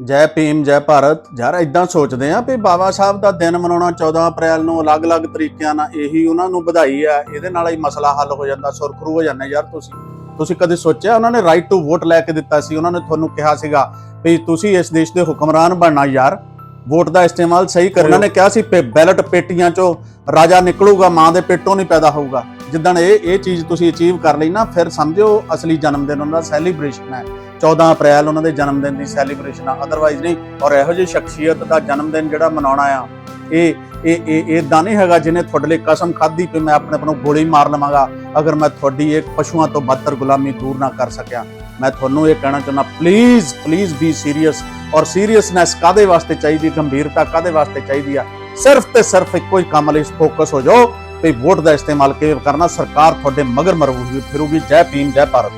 ਜੈ ਭੀਮ ਜੈ ਭਾਰਤ। ਯਾਰ ਇਦਾਂ ਸੋਚਦੇ ਆ ਵੀ ਬਾਬਾ ਸਾਹਿਬ ਦਾ ਦਿਨ ਮਨਾਉਣਾ 14 ਅਪ੍ਰੈਲ ਨੂੰ ਅਲੱਗ-ਅਲੱਗ ਤਰੀਕਿਆਂ ਨਾਲ ਇਹੀ ਉਹਨਾਂ ਨੂੰ ਵਧਾਈ ਆ। ਇਹਦੇ ਨਾਲ ਹੀ ਮਸਲਾ ਹੱਲ ਹੋ ਜਾਂਦਾ ਸੁਰਖਰੂ ਹੋ ਜਾਂਦੇ ਯਾਰ ਤੁਸੀਂ ਤੁਸੀਂ ਕਦੇ ਸੋਚਿਆ ਉਹਨਾਂ ਨੇ ਰਾਈਟ ਟੂ ਵੋਟ ਲੈ ਕੇ ਦਿੱਤਾ ਸੀ? ਉਹਨਾਂ ਨੇ ਤੁਹਾਨੂੰ ਕਿਹਾ ਸੀਗਾ ਵੀ ਤੁਸੀਂ ਇਸ ਦੇਸ਼ ਦੇ ਹੁਕਮਰਾਨ ਬਣਨਾ ਯਾਰ। ਵੋਟ ਦਾ ਇਸਤੇਮਾਲ ਸਹੀ ਕਰਿਓ ਉਹਨਾਂ ਨੇ ਕਿਹਾ ਸੀ ਬੈਲਟ ਪੇਟੀਆਂ ਚੋਂ ਰਾਜਾ ਨਿਕਲੂਗਾ ਮਾਂ ਦੇ ਪੇਟੋਂ ਨਹੀਂ ਪੈਦਾ ਹੋਊਗਾ। ਜਿੱਦਣ ਇਹ ਇਹ ਚੀਜ਼ ਤੁਸੀਂ ਅਚੀਵ ਕਰ ਲਈ ਨਾ, ਫਿਰ ਸਮਝੋ ਅਸਲੀ ਜਨਮ ਦਿਨ ਉਹਨਾਂ ਦਾ ਸੈਲੀਬ੍ਰੇਸ਼ਨ ਹੈ। 14 ਅਪ੍ਰੈਲ ਉਹਨਾਂ ਦੇ ਜਨਮ ਦਿਨ ਦੀ ਸੈਲੀਬ੍ਰੇਸ਼ਨ ਆ ਅਦਰਵਾਈਜ਼ ਨਹੀਂ। ਔਰ ਇਹੋ ਜਿਹੀ ਸ਼ਖਸੀਅਤ ਦਾ ਜਨਮ ਦਿਨ ਜਿਹੜਾ ਮਨਾਉਣਾ ਆ, ਇਹ ਇਹ ਇਹ ਇਦਾਂ ਨਹੀਂ ਹੈਗਾ ਜਿਹਨੇ ਤੁਹਾਡੇ ਲਈ ਕਸਮ ਖਾਧੀ ਕਿ ਮੈਂ ਆਪਣੇ ਆਪ ਨੂੰ ਗੋਲੀ ਮਾਰ ਲਵਾਂਗਾ, ਅਗਰ ਮੈਂ ਤੁਹਾਡੀ ਇਹ ਪਸ਼ੂਆਂ ਤੋਂ ਬਦਤਰ ਗੁਲਾਮੀ ਦੂਰ ਨਾ ਕਰ ਸਕਿਆ। ਮੈਂ ਤੁਹਾਨੂੰ ਇਹ ਕਹਿਣਾ ਚਾਹੁੰਦਾ ਪਲੀਜ਼ ਪਲੀਜ਼ ਬੀ ਸੀਰੀਅਸ ਔਰ ਸੀਰੀਅਸਨੈਸ ਕਾਦੇ ਵਾਸਤੇ ਚਾਹੀਦੀ, ਗੰਭੀਰਤਾ ਕਾਦੇ ਵਾਸਤੇ ਚਾਹੀਦੀ ਆ? ਸਿਰਫ ਤੇ ਸਿਰਫ ਇੱਕੋ ਹੀ ਕੰਮ ਲਈ ਫੋਕਸ ਹੋ ਜਾਓ। ਤੇ ਵੋਟ ਦਾ ਇਸਤੇਮਾਲ ਕਿਵੇਂ ਕਰਨਾ? ਸਰਕਾਰ ਤੁਹਾਡੇ ਮਗਰ ਮਰੂਗੀ, ਫਿਰੂਗੀ, ਜੈ ਭੀਮ, ਜੈ ਭਾਰਤ।